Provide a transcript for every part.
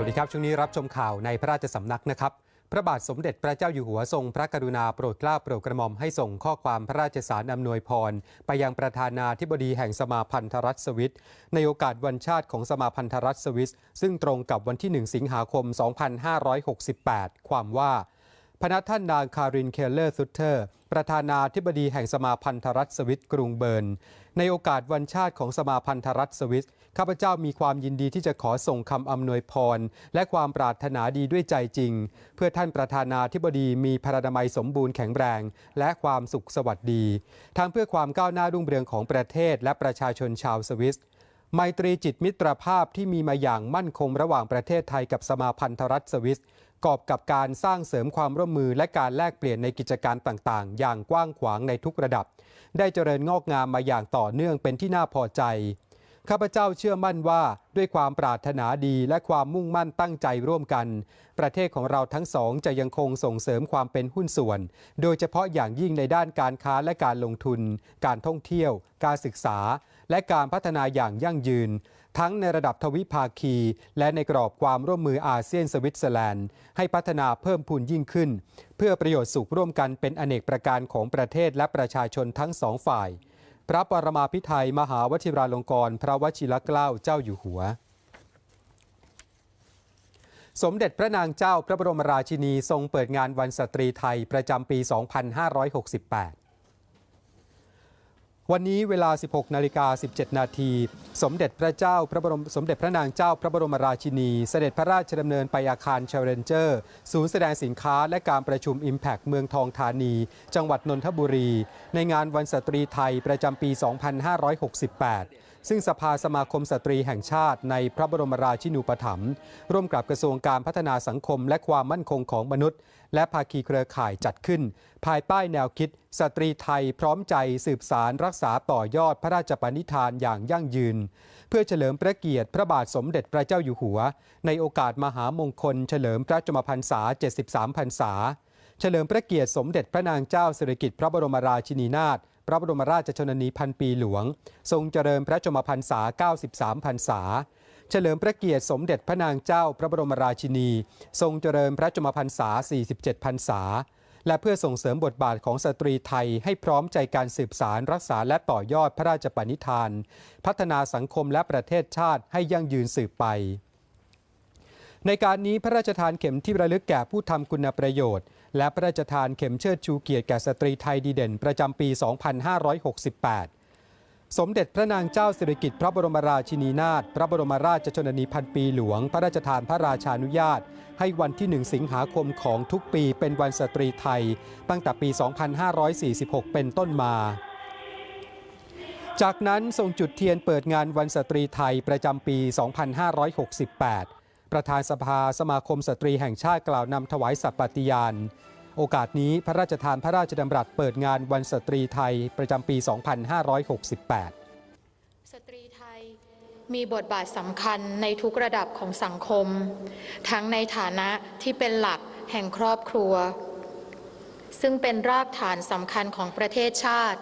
วัสดีครับ ช่วงนี้รับชมข่าวในพระราชสำนักนะครับ พระบาทสมเด็จพระเจ้าอยู่หัวทรงพระกรุณาโปรดเกล้าโปรดกระหม่อมให้ส่งข้อความพระราชสารอำนวยพร ไปยังประธานาธิบดีแห่งสมาพันธรัฐสวิตในโอกาสวันชาติของสมาพันธรัฐสวิสซึ่งตรงกับวันที่ 1 สิงหาคม 2568 ความว่าพนักท่านนางคารินเคลเลอร์ซุตเตอร์ ประธานาธิบดีแห่งสมาพันธรัฐสวิตกรุงเบิร์น ในโอกาสวันชาติของสมาพันธรัฐสวิส ข้าพเจ้ามีความยินดีที่จะขอส่งคำอำนวยพร และความปรารถนาดีด้วยใจจริง เพื่อท่านประธานาธิบดีมีพระนามัยสมบูรณ์แข็งแรง และความสุขสวัสดีทั้งเพื่อความก้าวหน้ารุ่งเรืองของประเทศ และประชาชนชาวสวิสไมตรีจิตมิตรภาพที่มีมาอย่างมั่นคงระหว่างประเทศไทยกับสมาพันธรัฐสวิสกอบกับการสร้างเสริมความร่วมมือและการแลกเปลี่ยนในกิจการต่างๆ อย่างกว้างขวางในทุกระดับ ได้เจริญงอกงามมาอย่างต่อเนื่องเป็นที่น่าพอใจ ข้าพเจ้าเชื่อมั่นว่าด้วยความปรารถนาดีและความมุ่งมั่นตั้งใจร่วมกัน ประเทศของเราทั้งสองจะยังคงส่งเสริมความเป็นหุ้นส่วน โดยเฉพาะอย่างยิ่งในด้านการค้าและการลงทุน การท่องเที่ยว การศึกษา และการพัฒนาอย่างยั่งยืน ทั้งในระดับทวิภาคี และในกรอบความร่วมมืออาเซียนสวิตเซอร์แลนด์ ให้พัฒนาเพิ่มพูนยิ่งขึ้น เพื่อประโยชน์สุขร่วมกันเป็นอเนกประการของประเทศและประชาชนทั้งสองฝ่าย พระปรมาพิไทยมหาวชิราลงกรณ์พระวชิรเกล้าเจ้าอยู่หัว สมเด็จพระนางเจ้าพระบรมราชินีทรงเปิดงานวันสตรีไทยประจำปี 2568 วันนี้เวลา 16 นาฬิกา 17 นาที สมเด็จพระเจ้าพระบรมสมเด็จพระนางเจ้าพระบรมราชินี เสด็จพระราชดำเนินไปอาคารเชลเลนเจอร์ ศูนย์แสดงสินค้าและการประชุม Impact เมืองทองธานี จังหวัดนนทบุรี ในงานวันสตรีไทยประจำปี 2568 ซึ่งสภาสมาคมสตรีแห่งชาติในพระบรมราชินูปถัมภ์ร่วมกับกระทรวงการพัฒนาสังคมและความมั่นคงของมนุษย์ และภาคีเครือข่ายจัดขึ้น ภายใต้แนวคิด สตรีไทยพร้อมใจสืบสารรักษาต่อยอดพระราชปณิธานอย่างยั่งยืน เพื่อเฉลิมพระเกียรติพระบาทสมเด็จพระเจ้าอยู่หัว ในโอกาสมหามงคล เฉลิมพระชนมพรรษา 73 พรรษา เฉลิมพระเกียรติสมเด็จพระนางเจ้าสิริกิติ์พระบรมราชินีนาถพระบรมราชชนนีพันปีหลวง ทรงเจริญพระชมพรรษา 93 พรรษา เฉลิมพระเกียรติสมเด็จพระนางเจ้าพระบรมราชินี ทรงเจริญพระชมพรรษา 47 พรรษา และเพื่อส่งเสริมบทบาทของสตรีไทยให้พร้อมใจการสืบสารรักษาและต่อยอดพระราชปณิธาน พัฒนาสังคมและประเทศชาติให้ยั่งยืนสืบไป ในการนี้พระราชทานเข็มที่ระลึกแก่ผู้ทำคุณประโยชน์ และพระราชทานเข็มเชิดชูเกียรติแก่สตรีไทยดีเด่น ประจำปี 2568 สมเด็จพระนางเจ้าสิริกิติ์พระบรมราชินีนาถพระบรมราชชนนีพันปีหลวง พระราชทานพระราชานุญาต ให้วันที่ 1 สิงหาคมของทุกปีเป็นวันสตรีไทย ตั้งแต่ปี 2546 เป็นต้นมาจากนั้นทรงจุดเทียนเปิดงานวันสตรีไทยประจำปี 2568 ประธานสภาสมาคมสตรีแห่งชาติกล่าวนำถวายสัตย์ปฏิญาณ โอกาสนี้พระราชทานพระราชดำรัสเปิดงานวันสตรีไทยประจำปี 2568 สตรีไทยมีบทบาทสำคัญในทุกระดับของสังคม ทั้งในฐานะที่เป็นหลักแห่งครอบครัว ซึ่งเป็นรากฐานสำคัญของประเทศชาติ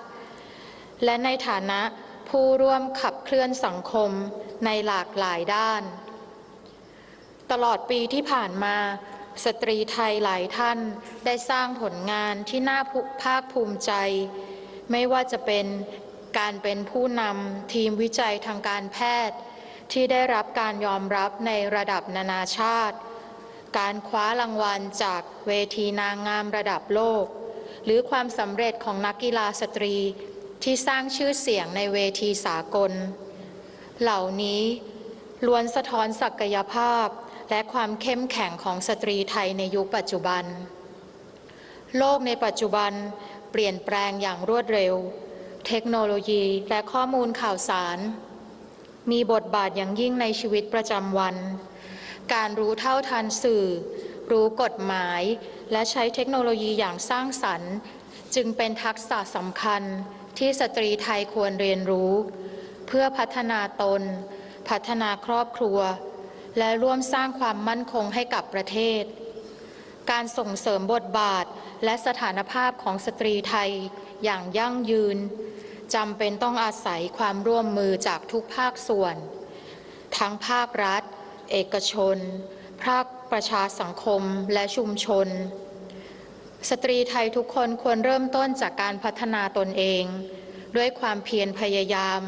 และในฐานะผู้ร่วมขับเคลื่อนสังคมในหลากหลายด้าน ตลอดปีที่ผ่านมา สตรีไทยหลายท่านได้สร้างผลงานที่น่าภาคภูมิใจ ไม่ว่าจะเป็นการเป็นผู้นำทีมวิจัยทางการแพทย์ ที่ได้รับการยอมรับในระดับนานาชาติ การคว้ารางวัลจากเวทีนางงามระดับโลก หรือความสำเร็จของนักกีฬาสตรีที่สร้างชื่อเสียงในเวทีสากล เหล่านี้ล้วนสะท้อนศักยภาพ และความเข้มแข็งของสตรีไทยในยุคปัจจุบัน โลกในปัจจุบันเปลี่ยนแปลงอย่างรวดเร็ว เทคโนโลยีและข้อมูลข่าวสาร มีบทบาทอย่างยิ่งในชีวิตประจำวัน การรู้เท่าทันสื่อ รู้กฎหมาย และใช้เทคโนโลยีอย่างสร้างสรรค์ จึงเป็นทักษะสำคัญที่สตรีไทยควรเรียนรู้ เพื่อพัฒนาตน พัฒนาครอบครัว และร่วมสร้างความมั่นคงให้กับประเทศ การส่งเสริมบทบาทและสถานภาพของสตรีไทยอย่างยั่งยืนจำเป็นต้องอาศัยความร่วมมือจากทุกภาคส่วน ทั้งภาครัฐ เอกชน ภาคประชาสังคมและชุมชน สตรีไทยทุกคนควรเริ่มต้นจากการพัฒนาตนเอง ด้วยความเพียรพยายาม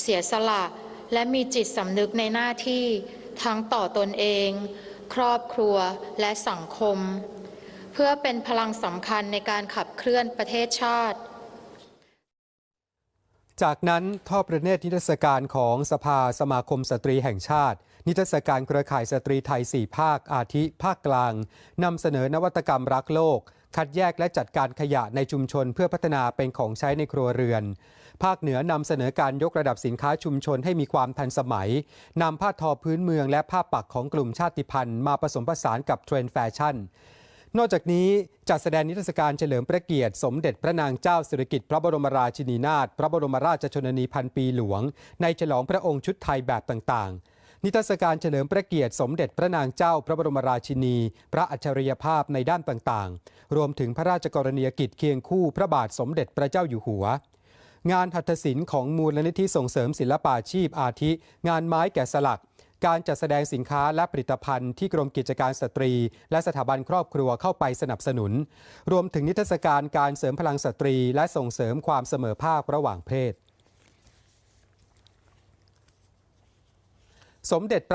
เสียสละ และมีจิตสำนึกในหน้าที่ ทั้งต่อตนเอง ครอบครัวและสังคม เพื่อเป็นพลังสำคัญในการขับเคลื่อนประเทศชาติ จากนั้นทอดประเนตรนิทรรศการของสภาสมาคมสตรีแห่งชาติ นิทรรศการเครือข่ายสตรีไทย 4 ภาคอาทิภาคกลางนำเสนอนวัตกรรมรักโลก คัดแยกและจัดการขยะในชุมชนเพื่อพัฒนาเป็นของใช้ในครัวเรือน ภาคเหนือนำเสนอการยกระดับสินค้าชุมชนให้มีความทันสมัยนำผ้าทอพื้นเมืองและผ้าปักของกลุ่มชาติพันธุ์มาผสมผสานกับเทรนด์แฟชั่นนอกจากนี้จัดแสดงนิทรรศการเฉลิมพระเกียรติ สมเด็จพระนางเจ้าสิริกิติ์พระบรมราชินีนาถพระบรมราชชนนีพันปีหลวง ในฉลองพระองค์ชุดไทยแบบต่างๆ นิทรรศการเฉลิมพระเกียรติสมเด็จพระนางเจ้าพระบรมราชินี พระอัจฉริยภาพในด้านต่างๆ รวมถึงพระราชกรณียกิจเคียงคู่พระบาทสมเด็จพระเจ้าอยู่หัว งานหัตถศิลป์ของมูลนิธิส่งเสริมศิลปาชีพอาทิ งานไม้แกะสลัก การจัดแสดงสินค้าและผลิตภัณฑ์ที่กรมกิจการสตรี และสถาบันครอบครัวเข้าไปสนับสนุน รวมถึงนิทรรศการการเสริมพลังสตรี และส่งเสริมความเสมอภาคระหว่างเพศ สมเด็จพระ